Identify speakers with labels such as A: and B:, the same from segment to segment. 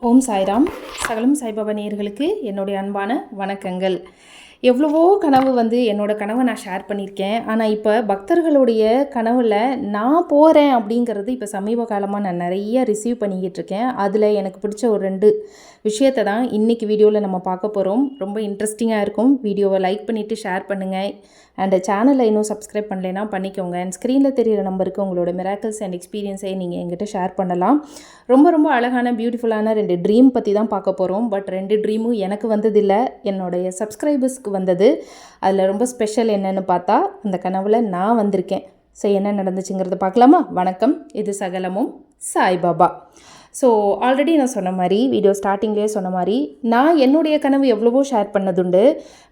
A: ஓம் சாய்ராம். சகலம் சாய்பாபா நேயர்களுக்கு என்னுடைய அன்பான வணக்கங்கள். எவ்வளவோ கனவு வந்து என்னோட கனவை நான் ஷேர் பண்ணியிருக்கேன். ஆனால் இப்போ பக்தர்களுடைய கனவில் நான் போகிறேன் அப்படிங்கிறது இப்போ சமீப காலமாக நான் நிறைய ரிசீவ் பண்ணிக்கிட்டு இருக்கேன். அதில் எனக்கு பிடிச்ச ஒரு ரெண்டு விஷயத்தை தான் இன்றைக்கி வீடியோவில் நம்ம பார்க்க போகிறோம் ரொம்ப இன்ட்ரெஸ்டிங்காக இருக்கும். வீடியோவை லைக் பண்ணிவிட்டு ஷேர் பண்ணுங்கள் அண்ட் சேனலை இன்னும் சப்ஸ்கிரைப் பண்ணலைன்னா பண்ணிக்கோங்க. அண்ட் ஸ்க்ரீனில் தெரியிற நம்பருக்கு உங்களோட மிராக்கிள்ஸ் அண்ட் எக்ஸ்பீரியன்ஸை நீங்கள் எங்கிட்ட ஷேர் பண்ணலாம். ரொம்ப ரொம்ப அழகான பியூட்டிஃபுல்லான ரெண்டு ட்ரீம் பற்றி தான் பார்க்க போகிறோம் பட் ரெண்டு ட்ரீமும் எனக்கு வந்ததில்லை. என்னுடைய சப்ஸ்கிரைபர்ஸ்க்கு வந்தது. அதில் ரொம்ப ஸ்பெஷல் என்னன்னு பார்த்தா அந்த கனவில் நான் வந்திருக்கேன். ஸோ என்ன நடந்துச்சுங்கிறத பார்க்கலாமா? வணக்கம். இது சகலமும் சாய்பாபா. ஸோ ஆல்ரெடி நான் சொன்ன மாதிரி வீடியோ ஸ்டார்டிங்லேயே சொன்ன மாதிரி நான் என்னுடைய கனவு எவ்வளவோ ஷேர் பண்ணதுண்டு.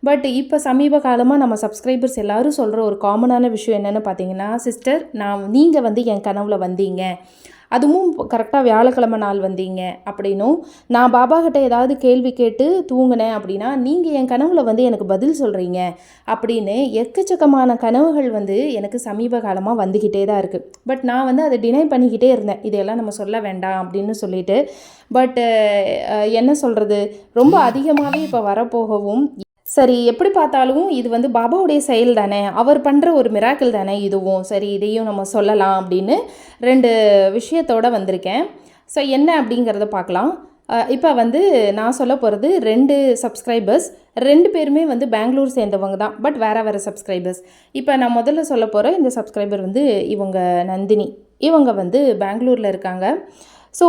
A: பட் இப்போ சமீப காலமாக நம்ம சப்ஸ்கிரைபர்ஸ் எல்லாரும் சொல்கிற ஒரு காமனான விஷயம் என்னென்னு பார்த்தீங்கன்னா சிஸ்டர் நான் நீங்கள் வந்து என் கனவில் வந்தீங்க. அதுவும் கரெக்டாக வியாழக்கிழமை நாள் வந்தீங்க அப்படின்னும் நான் பாபா கிட்ட ஏதாவது கேள்வி கேட்டு தூங்கினேன் அப்படின்னா நீங்கள் என் கனவுல வந்து எனக்கு பதில் சொல்கிறீங்க அப்படின்னு எக்கச்சக்கமான கனவுகள் வந்து எனக்கு சமீப காலமாக வந்துக்கிட்டே தான் இருக்குது பட் நான் வந்து அதை டினை பண்ணிக்கிட்டே இருந்தேன். இதையெல்லாம் நம்ம சொல்ல வேண்டாம் அப்படின்னு சொல்லிட்டு. பட் என்ன சொல்கிறது ரொம்ப அதிகமாகவே இப்போ வரப்போகவும் சரி எப்படி பார்த்தாலும் இது வந்து பாபாவுடைய செயல் தானே அவர் பண்ணுற ஒரு மிராக்கிள் தானே இதுவும்? சரி இதையும் நம்ம சொல்லலாம் அப்படின்னு ரெண்டு விஷயத்தோடு வந்திருக்கேன். ஸோ என்ன அப்படிங்கிறத பார்க்கலாம். இப்போ வந்து நான் சொல்ல போகிறது ரெண்டு சப்ஸ்கிரைபர்ஸ் ரெண்டு பேருமே வந்து பெங்களூர் சேர்ந்தவங்க தான். பட் வேறு வேறு சப்ஸ்கிரைபர்ஸ் இப்போ நான் முதல்ல சொல்ல போகிற இந்த சப்ஸ்கிரைபர் வந்து இவங்க நந்தினி. இவங்க வந்து பெங்களூரில் இருக்காங்க. ஸோ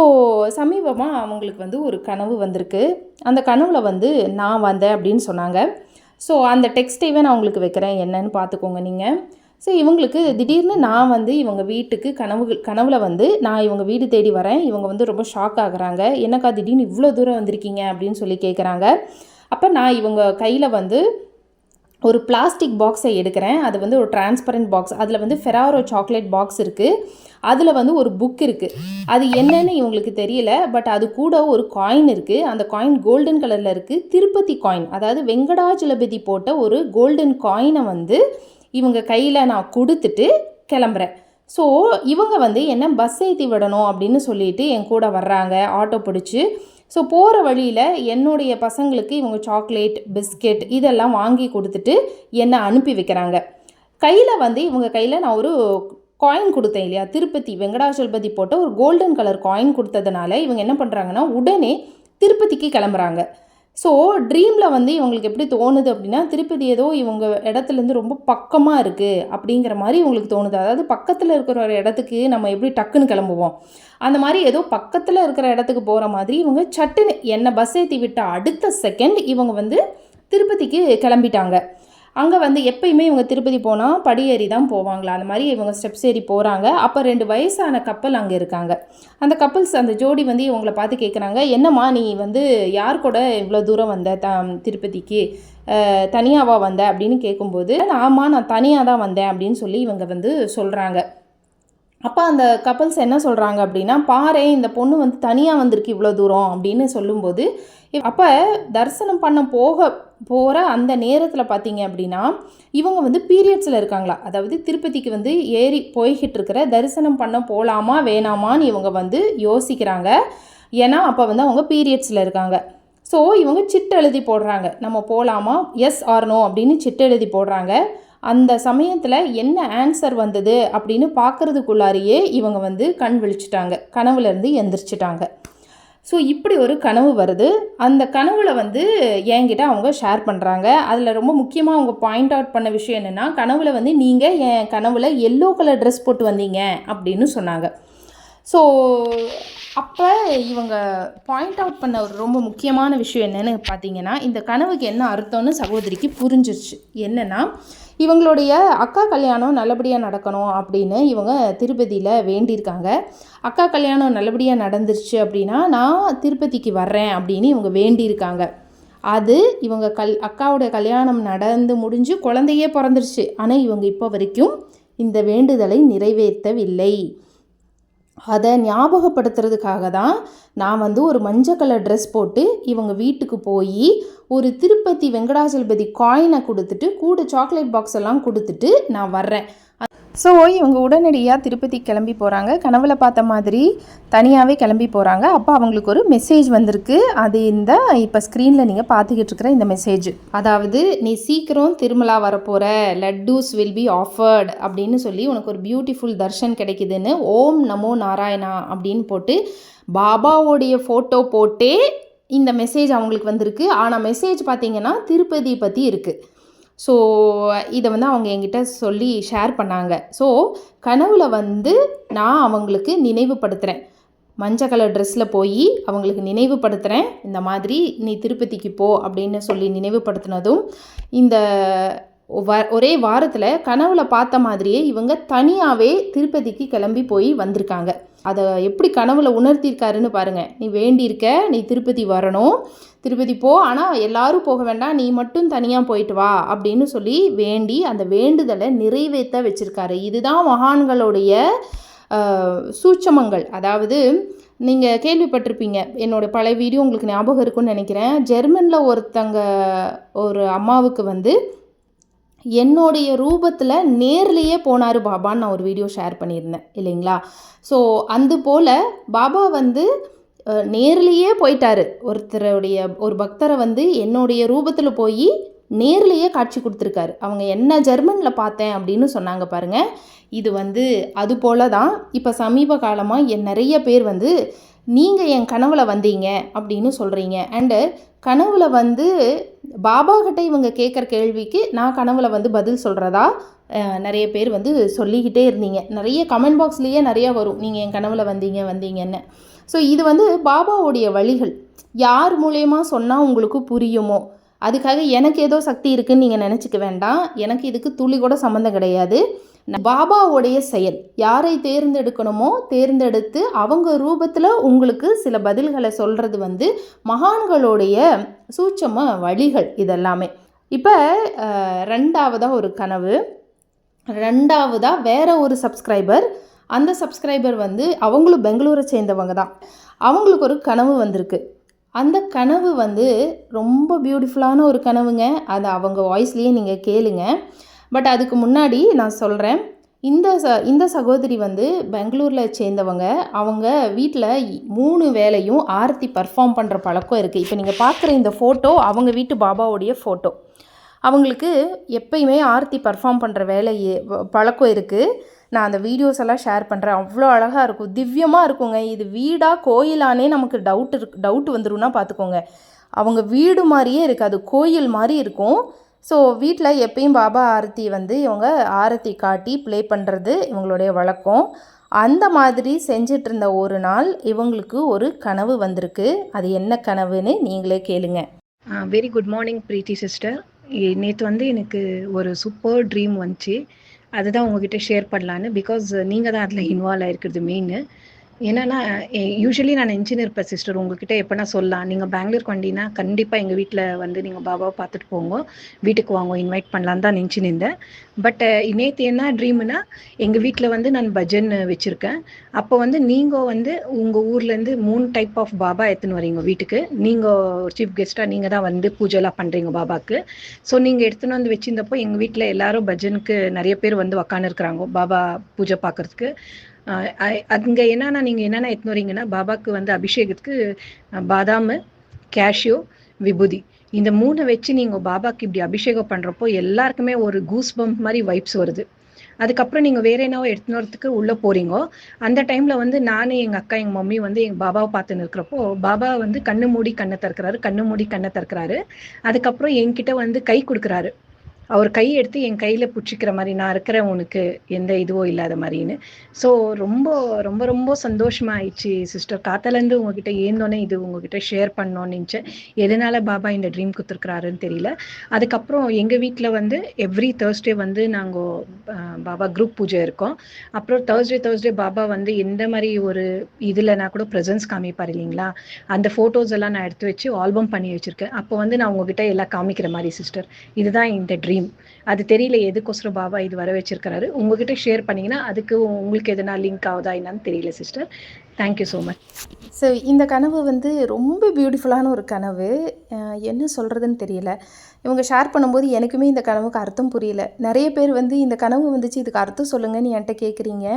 A: சமீபமாக அவங்களுக்கு வந்து ஒரு கனவு வந்திருக்கு. அந்த கனவில் வந்து நான் வந்தேன் அப்படின்னு சொன்னாங்க. ஸோ அந்த டெக்ஸ்டைவே நான் உங்களுக்கு வைக்கிறேன். என்னன்னு பார்த்துக்கோங்க நீங்கள் ஸோ இவங்களுக்கு திடீர்னு நான் வந்து இவங்க வீட்டுக்கு கனவு கனவில் வந்து நான் இவங்க வீடு தேடி வரேன். இவங்க வந்து ரொம்ப ஷாக் ஆகுறாங்க. என்னக்கா திடீர்னு இவ்வளோ தூரம் வந்திருக்கீங்க? அப்படின்னு சொல்லி கேட்குறாங்க அப்போ நான் இவங்க கையில் வந்து ஒரு பிளாஸ்டிக் பாக்ஸை எடுக்கிறேன். அது வந்து ஒரு டிரான்ஸ்பரண்ட் பாக்ஸ் அதில் வந்து ஃபெராரோ சாக்லேட் பாக்ஸ் இருக்குது அதில் வந்து ஒரு புக் இருக்குது அது என்னன்னு இவங்களுக்கு தெரியல பட் அது கூட ஒரு காயின் இருக்குது அந்த காயின் கோல்டன் கலரில் இருக்குது திருப்பதி காயின் அதாவது வெங்கடாஜலபதி போட்ட ஒரு கோல்டன் காயினை வந்து இவங்க கையில் நான் கொடுத்துட்டு கிளம்புறேன். ஸோ இவங்க வந்து என்ன பஸ் ஏற்றி விடணும் அப்படின்னு சொல்லிட்டு என் கூட வர்றாங்க ஆட்டோ பிடிச்சி. ஸோ போகிற வழியில் என்னுடைய பசங்களுக்கு இவங்க சாக்லேட் பிஸ்கெட் இதெல்லாம் வாங்கி கொடுத்துட்டு என்னை அனுப்பி வைக்கிறாங்க. கையில் வந்து இவங்க கையில் நான் ஒரு காயின் கொடுத்தேன் இல்லையா? திருப்பதி வெங்கடாச்சலபதி போட்ட ஒரு கோல்டன் கலர் காயின் கொடுத்ததுனால இவங்க என்ன பண்ணுறாங்கன்னா உடனே திருப்பதிக்கு கிளம்புறாங்க. ஸோ ட்ரீமில் வந்து இவங்களுக்கு எப்படி தோணுது அப்படின்னா திருப்பதி ஏதோ இவங்க இடத்துலேருந்து ரொம்ப பக்கமாக இருக்குது அப்படிங்கிற மாதிரி இவங்களுக்கு தோணுது. அதாவது பக்கத்தில் இருக்கிற ஒரு இடத்துக்கு நம்ம எப்படி டக்குன்னு கிளம்புவோம். அந்த மாதிரி ஏதோ பக்கத்தில் இருக்கிற இடத்துக்கு போகிற மாதிரி இவங்க சட்டுன்னு என்னை பஸ் ஏற்றி விட்ட அடுத்த செகண்ட் இவங்க வந்து திருப்பதிக்கு கிளம்பிட்டாங்க. அங்கே வந்து எப்பயுமே இவங்க திருப்பதி போனால் படியேறி தான் போவாங்களா? அந்த மாதிரி இவங்க ஸ்டெப்ஸ் ஏறி போகிறாங்க அப்போ ரெண்டு வயசான கப்பல் அங்கே இருக்காங்க. அந்த கப்பல்ஸ் அந்த ஜோடி வந்து இவங்கள பார்த்து கேட்குறாங்க என்னம்மா நீ வந்து யார் கூட இவ்வளோ தூரம் வந்த? த திருப்பதிக்கு? தனியாவா வந்த? அப்படின்னு கேட்கும்போது ஆமாம் நான் தனியாக தான் வந்தேன் அப்படின்னு சொல்லி இவங்க வந்து சொல்கிறாங்க அப்போ அந்த கப்பல்ஸ் என்ன சொல்கிறாங்க அப்படின்னா பாரு இந்த பொண்ணு வந்து தனியாக வந்திருக்கு இவ்வளோ தூரம் அப்படின்னு சொல்லும்போது அப்போ தரிசனம் பண்ண போக போகிற அந்த நேரத்தில் பார்த்தீங்க அப்படின்னா இவங்க வந்து பீரியட்ஸில் இருக்காங்களா? அதாவது திருப்பதிக்கு வந்து ஏறி போய்கிட்டு இருக்கிற தரிசனம் பண்ண போகலாமா வேணாமான்னு இவங்க வந்து யோசிக்கிறாங்க. ஏன்னா அப்போ வந்து அவங்க பீரியட்ஸில் இருக்காங்க. ஸோ இவங்க சிட்டு எழுதி போடுறாங்க. நம்ம போகலாமா எஸ் ஆர் நோ அப்படின்னு சிட்டு எழுதி போடுறாங்க. அந்த சமயத்தில் என்ன ஆன்சர் வந்தது அப்படின்னு பார்க்குறதுக்குள்ளாரியே இவங்க வந்து கண் விழிச்சிட்டாங்க. கனவுலேருந்து எந்திரிச்சிட்டாங்க. ஸோ இப்படி ஒரு கனவு வருது. அந்த கனவுல வந்து என்கிட்ட அவங்க ஷேர் பண்ணுறாங்க அதில் ரொம்ப முக்கியமாக அவங்க பாயிண்ட் அவுட் பண்ண விஷயம் என்னென்னா கனவுல வந்து நீங்கள் என் கனவுல எல்லோ கலர் ட்ரெஸ் போட்டு வந்தீங்க அப்படின்னு சொன்னாங்க. ஸோ அப்போ இவங்க பாயிண்ட் அவுட் பண்ண ஒரு ரொம்ப முக்கியமான விஷயம் என்னென்னு பார்த்தீங்கன்னா இந்த கனவுக்கு என்ன அர்த்தம்னு சகோதரிக்கு புரிஞ்சிருச்சு. என்னென்னா இவங்களுடைய அக்கா கல்யாணம் நல்லபடியாக நடக்கணும் அப்படின்னு இவங்க திருப்பதியில் வேண்டியிருக்காங்க. அக்கா கல்யாணம் நல்லபடியாக நடந்துருச்சு அப்படின்னா நான் திருப்பதிக்கு வர்றேன் அப்படின்னு இவங்க வேண்டியிருக்காங்க. அது இவங்க கல் அக்காவுடைய கல்யாணம் நடந்து முடிஞ்சு குழந்தையே பிறந்துருச்சு. ஆனால் இவங்க இப்போ வரைக்கும் இந்த வேண்டுதலை நிறைவேற்றவில்லை. அதை ஞாபகப்படுத்துறதுக்காக தான் நான் வந்து ஒரு மஞ்சள் கலர் ட்ரெஸ் போட்டு இவங்க வீட்டுக்கு போய் ஒரு திருப்பதி வெங்கடாஜலபதி காயினை கொடுத்துட்டு கூட சாக்லேட் பாக்ஸ் எல்லாம் கொடுத்துட்டு நான் வர்றேன். ஸோ இவங்க உடனடியாக திருப்பதி கிளம்பி போகிறாங்க கனவுல பார்த்த மாதிரி தனியாகவே கிளம்பி போகிறாங்க அப்போ அவங்களுக்கு ஒரு மெசேஜ் வந்திருக்கு. அது இந்த இப்போ ஸ்க்ரீனில் நீங்கள் பார்த்துக்கிட்டு இருக்கிற இந்த மெசேஜ் அதாவது நீ சீக்கிரம் திருமலா வரப்போகிற லட்டூஸ் வில் பி ஆஃபர்ட் அப்படின்னு சொல்லி உனக்கு ஒரு பியூட்டிஃபுல் தர்ஷன் கிடைக்குதுன்னு ஓம் நமோ நாராயணா அப்படின்னு போட்டு பாபாவோடைய ஃபோட்டோ போட்டே இந்த மெசேஜ் அவங்களுக்கு வந்திருக்கு. ஆனால் மெசேஜ் பார்த்தீங்கன்னா திருப்பதி பற்றி இருக்குது ஸோ இதை வந்து அவங்க என்கிட்ட சொல்லி ஷேர் பண்ணாங்க. ஸோ கனவுல வந்து நான் அவங்களுக்கு நினைவுபடுத்துகிறேன் மஞ்சள் கலர் ட்ரெஸ்ஸில் போய் அவங்களுக்கு நினைவுபடுத்துகிறேன் இந்த மாதிரி நீ திருப்பதிக்கு போ அப்படின்னு சொல்லி நினைவுபடுத்தினதும் இந்த ஒரே வாரத்தில் கனவுல பார்த்த மாதிரியே இவங்க தனியாகவே திருப்பதிக்கு கிளம்பி போய் வந்திருக்காங்க. அதை எப்படி கனவுல உணர்த்தியிருக்காருன்னு பாருங்கள் நீ வேண்டியிருக்க நீ திருப்பதி வரணும். திருப்பதி போ ஆனால் எல்லாரும் போக வேண்டாம் நீ மட்டும் தனியாக போயிட்டு வா அப்படின்னு சொல்லி வேண்டி அந்த வேண்டுதலை நிறைவேற்ற வச்சுருக்காரு. இதுதான் மகான்களுடைய சூட்சமங்கள். அதாவது நீங்கள் கேள்விப்பட்டிருப்பீங்க என்னோட பழைய வீடியோ உங்களுக்கு ஞாபகம் இருக்குன்னு நினைக்கிறேன். ஜெர்மனில் ஒருத்தங்க ஒரு அம்மாவுக்கு வந்து என்னுடைய ரூபத்தில் நேர்லேயே போனார் பாபான்னு நான் ஒரு வீடியோ ஷேர் பண்ணியிருந்தேன் இல்லைங்களா? ஸோ அது போல் பாபா வந்து நேர்லேயே போயிட்டாரு. ஒருத்தருடைய ஒரு பக்தரை வந்து என்னுடைய ரூபத்தில் போய் நேர்லேயே காட்சி கொடுத்துருக்காரு. அவங்க என்ன ஜெர்மனில் பார்த்தேன் அப்படின்னு சொன்னாங்க பாருங்கள் இது வந்து அது போல தான் இப்போ சமீப காலமாக என் நிறைய பேர் வந்து நீங்கள் என் கனவுல வந்தீங்க அப்படின்னு சொல்கிறீங்க அண்டு கனவுல வந்து பாபா கிட்ட இவங்க கேட்குற கேள்விக்கு நான் கனவுல வந்து பதில் சொல்கிறதா நிறைய பேர் வந்து சொல்லிக்கிட்டே இருந்தீங்க. நிறைய கமெண்ட் பாக்ஸ்லேயே நிறையா வரும். நீங்கள் என் கனவுல வந்தீங்க வந்தீங்கன்னு. ஸோ இது வந்து பாபாவுடைய வழிகள். யார் மூலயமா சொன்னால் உங்களுக்கு புரியுமோ? அதுக்காக எனக்கு ஏதோ சக்தி இருக்குன்னு நீங்கள் நினச்சிக்க வேண்டாம். எனக்கு இதுக்கு துளி கூட சம்மந்தம் கிடையாது. பாபாவுடைய செயல். யாரை தேர்ந்தெடுக்கணுமோ தேர்ந்தெடுத்து அவங்க ரூபத்தில் உங்களுக்கு சில பதில்களை சொல்கிறது வந்து மகான்களுடைய சூட்சம வழிகள் இதெல்லாமே. இப்போ ரெண்டாவதாக ஒரு கனவு. ரெண்டாவதாக வேற ஒரு சப்ஸ்கிரைபர். அந்த சப்ஸ்கிரைபர் வந்து அவங்களும் பெங்களூரை சேர்ந்தவங்க தான். அவங்களுக்கு ஒரு கனவு வந்திருக்கு. அந்த கனவு வந்து ரொம்ப பியூட்டிஃபுல்லான ஒரு கனவுங்க. அதை அவங்க வாய்ஸ்லேயே நீங்கள் கேளுங்க. பட் அதுக்கு முன்னாடி நான் சொல்கிறேன் இந்த ச இந்த சகோதரி வந்து பெங்களூரில் சேர்ந்தவங்க அவங்க வீட்டில் மூணு வேலையும் ஆரத்தி பர்ஃபார்ம் பண்ணுற பழக்கம் இருக்குது இப்போ நீங்கள் பார்க்குற இந்த ஃபோட்டோ அவங்க வீட்டு பாபாவுடைய ஃபோட்டோ அவங்களுக்கு எப்பயுமே ஆர்த்தி பர்ஃபார்ம் பண்ணுற வேலை பழக்கம் இருக்குது நான் அந்த வீடியோஸ் எல்லாம் ஷேர் பண்ணுறேன் அவ்வளோ அழகாக இருக்கும். திவ்யமாக இருக்குங்க. இது வீடாக கோயிலானே நமக்கு டவுட் இருக்கு டவுட் வந்துரும்னா பார்த்துக்கோங்க அவங்க வீடு மாதிரியே இருக்குது. அது கோயில் மாதிரி இருக்கும். ஸோ வீட்டில் எப்பயும் பாபா ஆரத்தி வந்து இவங்க ஆரத்தி காட்டி ப்ளே பண்ணுறது இவங்களுடைய வழக்கம். அந்த மாதிரி செஞ்சிட்டு இருந்த ஒரு நாள் இவங்களுக்கு ஒரு கனவு வந்திருக்கு. அது என்ன கனவுன்னு நீங்களே கேளுங்க.
B: Very good morning Preethi sister நேற்று வந்து எனக்கு ஒரு சூப்பர் ட்ரீம் வந்துச்சு. அதுதான் உங்ககிட்ட ஷேர் பண்ணலான்னு பிகாஸ் நீங்கள் தான் அதில் இன்வால்வ் ஆகிருக்கிறது மெயின் என்னன்னா யூஸ்வலி நான் நினச்சின்னு இருப்பேன் சிஸ்டர் உங்ககிட்ட எப்போனா சொல்லலாம். நீங்கள் பெங்களூருக்கு வந்தீங்கன்னா கண்டிப்பாக எங்கள் வீட்டில் வந்து நீங்கள் பாபாவை பார்த்துட்டு போங்க. வீட்டுக்கு வாங்க இன்வைட் பண்ணலான்னு தான் நினச்சின்னு இருந்தேன். பட் நேற்று என்ன ட்ரீம்னா எங்கள் வீட்டில் வந்து நான் பஜன் வச்சுருக்கேன். அப்போ வந்து நீங்கள் வந்து உங்கள் ஊர்லேருந்து மூணு டைப் ஆஃப் பாபா எடுத்துன்னு வரீங்க வீட்டுக்கு. நீங்கள் சீஃப் கெஸ்ட்டாக நீங்கள் தான் வந்து பூஜைலாம் பண்ணுறீங்க பாபாக்கு. ஸோ நீங்கள் எடுத்துன்னு வந்து வச்சிருந்தப்போ எங்கள் வீட்டில் எல்லாரும் பஜனுக்கு நிறைய பேர் வந்து உக்காந்துருக்குறாங்க. பாபா பூஜை பார்க்கறதுக்கு. அங்கே என்னென்னா நீங்கள் என்னென்ன எடுத்துன்னு வரீங்கன்னா பாபாக்கு வந்து அபிஷேகத்துக்கு பாதாமு பாதாம் கேஷ்யூ விபூதி. இந்த மூணை வச்சு நீங்கள் பாபாக்கு இப்படி அபிஷேகம் பண்ணுறப்போ எல்லாருக்குமே ஒரு கூஸ் பம்ப் மாதிரி வைப்ஸ் வருது. அதுக்கப்புறம் நீங்கள் வேற என்னவோ எடுத்துன்னு வரத்துக்கு உள்ளே போகிறீங்கோ அந்த டைமில் வந்து நான் எங்கள் அக்கா எங்கள் மம்மி வந்து எங்கள் பாபாவை பார்த்துன்னு இருக்கிறப்போ பாபா வந்து கண்ணு மூடி கண்ணை திறக்கிறாரு கண்ணு மூடி கண்ணை திறக்கிறாரு. அதுக்கப்புறம் என்கிட்ட வந்து கை கொடுக்குறாரு. அவர் கை எடுத்து என் கையில் பிடிச்சிக்கிற மாதிரி நான் இருக்கிறேன் உனக்கு எந்த இதுவோ இல்லாத மாதிரின்னு. ஸோ ரொம்ப ரொம்ப ரொம்ப சந்தோஷமா ஆயிடுச்சு சிஸ்டர் காத்தாலேருந்து உங்ககிட்ட ஏந்தோன்னே இது உங்ககிட்ட ஷேர் பண்ணோன்னு நினச்சேன். எதனால பாபா இந்த ட்ரீம் கொடுத்துருக்குறாருன்னு தெரியல. அதுக்கப்புறம் எங்கள் வீட்டில் வந்து எவ்ரி தேர்ஸ்டே வந்து நாங்கள் பாபா குரூப் பூஜை இருக்கோம். அப்புறம் தேர்ஸ்டே தேர்ஸ்டே பாபா வந்து எந்த மாதிரி ஒரு இதில் நான் கூட ப்ரெசன்ஸ் காமிப்பார் இல்லைங்களா? அந்த ஃபோட்டோஸ் எல்லாம் நான் எடுத்து வச்சு ஆல்பம் பண்ணி வச்சுருக்கேன். அப்போ வந்து நான் உங்ககிட்ட எல்லாம் காமிக்கிற மாதிரி சிஸ்டர் இதுதான் இந்த ட்ரீம் dream அது தெரியல எதுக்கோசரம் பாபா இது வர வச்சிருக்கிறாரு. உங்ககிட்ட ஷேர் பண்ணீங்கன்னா அதுக்கு உங்களுக்கு எதனா லிங்க் ஆகுதா என்னன்னு தெரியல sister thank you so much
A: so இந்த கனவு வந்து ரொம்ப பியூட்டிஃபுல்லான ஒரு கனவு. என்ன சொல்கிறதுன்னு தெரியல. இவங்க ஷேர் பண்ணும்போது எனக்குமே இந்த கனவுக்கு அர்த்தம் புரியல. நிறைய பேர் வந்து இந்த கனவு வந்துச்சு இதுக்கு அர்த்தம் சொல்லுங்கன்னு என்கிட்ட கேட்குறீங்க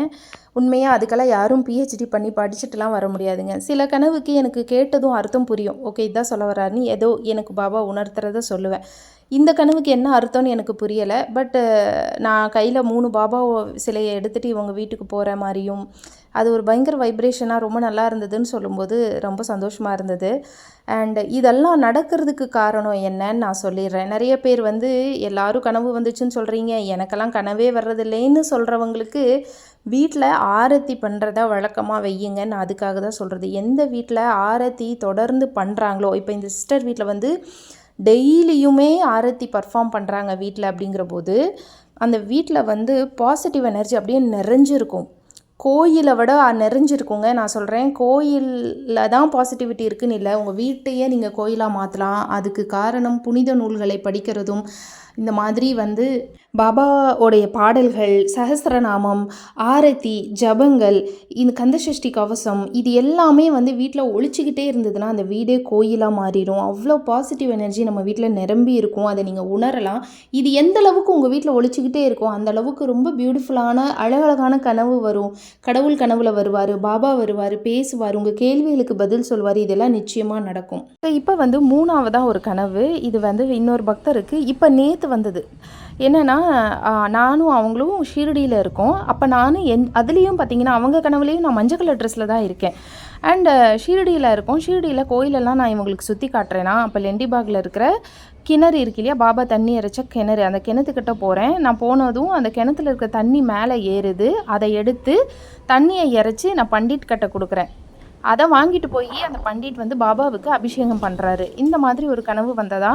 A: உண்மையாக அதுக்கெல்லாம் யாரும் பிஹெச்டி பண்ணி படிச்சுட்டுலாம் வர முடியாதுங்க. சில கனவுக்கு எனக்கு கேட்டதும் அர்த்தம் புரியும். ஓகே இதான் சொல்ல வராருன்னு ஏதோ எனக்கு பாபா உணர்த்துறத சொல்லுவேன். இந்த கனவுக்கு என்ன அர்த்தம்னு எனக்கு தெரியலை. பட் நான் கையில் மூணு பாபா சிலையை எடுத்துகிட்டு இவங்க வீட்டுக்கு போகிற மாதிரியும் அது ஒரு பயங்கர வைப்ரேஷனாக ரொம்ப நல்லா இருந்ததுன்னு சொல்லும்போது ரொம்ப சந்தோஷமாக இருந்தது. அண்ட் இதெல்லாம் நடக்கிறதுக்கு காரணம் என்னன்னு நான் சொல்லிடுறேன். நிறைய பேர் வந்து எல்லாரும் கனவு வந்துச்சுன்னு சொல்கிறீங்க எனக்கெல்லாம் கனவே வர்றதில்லைன்னு சொல்கிறவங்களுக்கு வீட்டில் ஆரத்தி பண்ணுறத வழக்கமாக வையுங்க நான் அதுக்காக தான் சொல்கிறது எந்த வீட்டில் ஆரத்தி தொடர்ந்து பண்ணுறாங்களோ இப்போ இந்த சிஸ்டர் வீட்டில் வந்து டெய்லியுமே ஆரத்தி பர்ஃபார்ம் பண்ணுறாங்க வீட்டில் அப்படிங்கிற போது அந்த வீட்டில் வந்து பாசிட்டிவ் எனர்ஜி அப்படியே நிறைஞ்சிருக்கும். கோயிலை விட நிறைஞ்சிருக்குங்க. நான் சொல்கிறேன் கோயிலில் தான் பாசிட்டிவிட்டி இருக்குன்னு இல்லை. உங்கள் வீட்டையே நீங்கள் கோயிலாக மாற்றலாம் அதுக்கு காரணம் புனித நூல்களை படிக்கிறதும் இந்த மாதிரி வந்து பாபாவோடைய பாடல்கள் சஹஸ்ரநாமம் ஆரத்தி ஜபங்கள் இந்த கந்தசஷ்டி கவசம் இது எல்லாமே வந்து வீட்டில் ஒழிச்சிக்கிட்டே இருந்ததுன்னா அந்த வீடே கோயிலாக மாறிடும். அவ்வளோ பாசிட்டிவ் எனர்ஜி நம்ம வீட்டில் நிரம்பி இருக்கும். அதை நீங்கள் உணரலாம். இது எந்த அளவுக்கு உங்கள் வீட்டில் ஒழிச்சிக்கிட்டே இருக்கும் அந்த அளவுக்கு ரொம்ப பியூட்டிஃபுல்லான அழகழகான கனவு வரும். கடவுள் கனவுல வருவார் பாபா வருவார் பேசுவார் உங்கள் கேள்விகளுக்கு பதில் சொல்வார். இதெல்லாம் நிச்சயமாக நடக்கும். இப்போ வந்து மூணாவதாக ஒரு கனவு. இது வந்து இன்னொரு பக்தருக்கு. இப்போ நேற்று வந்தது. என்னென்னா நானும் அவங்களும் ஷீரடியில் இருக்கோம். அப்போ நானும் என் அதுலேயும் பார்த்தீங்கன்னா அவங்க கனவுலேயும் நான் மஞ்சள் கலர் ட்ரெஸ்ஸில் தான் இருக்கேன். அண்டு ஷீரடியில் இருக்கோம். ஷீரடியில் கோயிலெல்லாம் நான் இவங்களுக்கு சுற்றி காட்டுறேன்னா அப்போ லெண்டிபாகில் இருக்கிற கிணறு இருக்கு இல்லையா பாபா தண்ணி இறைச்ச கிணறு அந்த கிணத்துக்கிட்ட போகிறேன் நான் போனதும் அந்த கிணத்துல இருக்க தண்ணி மேலே ஏறுது. அதை எடுத்து தண்ணியை இறைச்சி நான் பண்டிட் கிட்ட கொடுக்குறேன். அதை வாங்கிட்டு போய் அந்த பண்டிட் வந்து பாபாவுக்கு அபிஷேகம் பண்ணுறாரு இந்த மாதிரி ஒரு கனவு வந்ததா?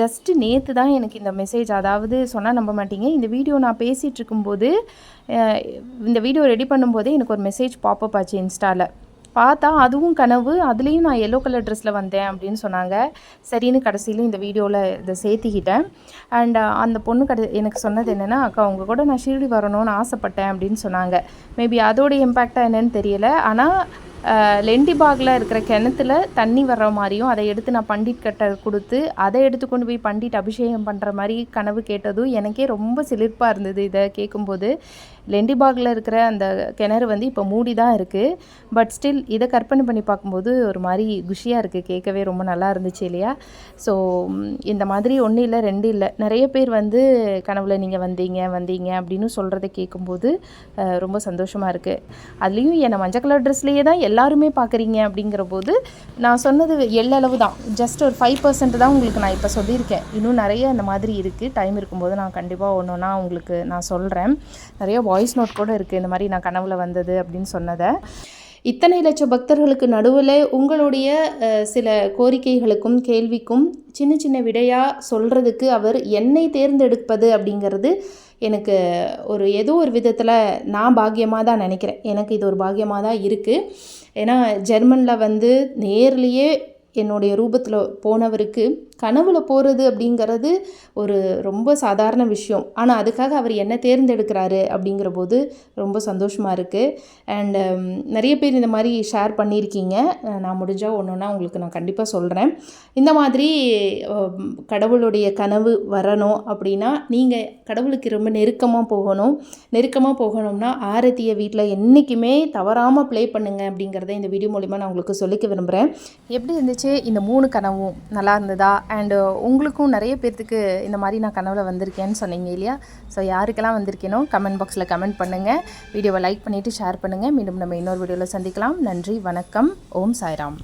A: ஜஸ்ட்டு நேற்று தான் எனக்கு இந்த மெசேஜ் அதாவது சொன்னால் நம்ப மாட்டீங்க. இந்த வீடியோ நான் பேசிகிட்டு இருக்கும்போது இந்த வீடியோ ரெடி பண்ணும்போதே எனக்கு ஒரு மெசேஜ் பாப்பப் ஆச்சு இன்ஸ்டாவில் பார்த்தா அதுவும் கனவு அதுலேயும் நான் எல்லோ கலர் ட்ரெஸ்ஸில் வந்தேன் அப்படின்னு சொன்னாங்க. சரின்னு கடைசியிலும் இந்த வீடியோவில் இதை சேர்த்திக்கிட்டேன். அண்ட் அந்த பொண்ணு கடை எனக்கு சொன்னது என்னென்னா அக்கா அவங்க கூட நான் ஷீரடி வரணும்னு ஆசைப்பட்டேன் அப்படின்னு சொன்னாங்க. மேபி அதோடைய இம்பேக்டாக என்னென்னு தெரியல. ஆனால் லெண்டிபாகில் இருக்கிற கிணத்துல தண்ணி வர்ற மாதிரியும் அதை எடுத்து நான் பண்டிட் கட்டை கொடுத்து அதை எடுத்து கொண்டு போய் பண்டிட் அபிஷேகம் பண்ணுற மாதிரி கனவு கேட்டதும் எனக்கே ரொம்ப சிலிர்ப்பாக இருந்தது இதை கேட்கும்போது. லெண்டிபாகில் இருக்கிற அந்த கிணறு வந்து இப்போ மூடி தான் இருக்குது பட் ஸ்டில் இதை கற்பனை பண்ணி பார்க்கும்போது ஒரு மாதிரி குஷியாக இருக்குது கேட்கவே ரொம்ப நல்லா இருந்துச்சு இல்லையா? ஸோ இந்த மாதிரி ஒன்றும் இல்லை ரெண்டு இல்லை. நிறைய பேர் வந்து கனவுல நீங்கள் வந்தீங்க வந்தீங்க அப்படின்னு சொல்கிறத கேட்கும்போது ரொம்ப சந்தோஷமாக இருக்குது அதுலேயும் என்னை மஞ்சள் கலர் ட்ரெஸ்லேயே தான் எல்லாருமே பார்க்குறீங்க அப்படிங்கிற போது நான் சொன்னது எள்ளளவு தான். ஜஸ்ட் ஒரு ஃபைவ் பர்சன்ட் தான் உங்களுக்கு நான் இப்போ சொல்லியிருக்கேன். இன்னும் நிறைய அந்த மாதிரி இருக்குது டைம் இருக்கும்போது நான் கண்டிப்பாக ஒன்று ஒன்றா உங்களுக்கு நான் சொல்கிறேன் நிறைய வாய்ஸ் நோட் கூட இருக்குது இந்த மாதிரி நான் கனவில் வந்தது அப்படின்னு சொன்னதை. இத்தனை லட்சம் பக்தர்களுக்கு நடுவில் உங்களுடைய சில கோரிக்கைகளுக்கும் கேள்விக்கும் சின்ன சின்ன விடையாக சொல்கிறதுக்கு அவர் என்னை தேர்ந்தெடுப்பது அப்படிங்கிறது எனக்கு ஒரு ஏதோ ஒரு விதத்தில் நான் பாக்கியமாக தான் நினைக்கிறேன். எனக்கு இது ஒரு பாக்கியமாக தான் இருக்குது ஏன்னா ஜெர்மனில் வந்து நேர்லேயே என்னுடைய ரூபத்தில் போனவருக்கு கனவுல போகிறது அப்படிங்கிறது ஒரு ரொம்ப சாதாரண விஷயம். ஆனால் அதுக்காக அவர் என்ன தேர்ந்தெடுக்கிறாரு அப்படிங்கிற போது ரொம்ப சந்தோஷமாக இருக்குது அண்ட் um, நிறைய பேர் இந்த மாதிரி ஷேர் பண்ணியிருக்கீங்க. நான் முடிஞ்சால் ஒன்று ஒன்றா உங்களுக்கு நான் கண்டிப்பாக சொல்கிறேன் இந்த மாதிரி um, கடவுளுடைய கனவு வரணும் அப்படின்னா நீங்கள் கடவுளுக்கு ரொம்ப நெருக்கமாக போகணும். நெருக்கமாக போகணும்னா ஆரத்தியை வீட்டில் என்றைக்குமே தவறாமல் ப்ளே பண்ணுங்க அப்படிங்கிறத இந்த வீடியோ மூலிமா நான் உங்களுக்கு சொல்லிக்க விரும்புகிறேன் எப்படி இருந்துச்சு இந்த மூணு கனவும்? நல்லா இருந்ததா? அண்டு uh, உங்களுக்கும் நிறைய பேர்த்துக்கு இந்த மாதிரி நான் கனவுல வந்திருக்கேன்னு சொன்னீங்க இல்லையா? ஸோ யாருக்கெல்லாம் வந்திருக்கேனோ கமெண்ட் பாக்ஸில் கமெண்ட் பண்ணுங்கள் வீடியோவை லைக் பண்ணிவிட்டு ஷேர் பண்ணுங்கள் மீண்டும் நம்ம இன்னொரு வீடியோவில் சந்திக்கலாம். நன்றி வணக்கம். ஓம் சாய்ராம்.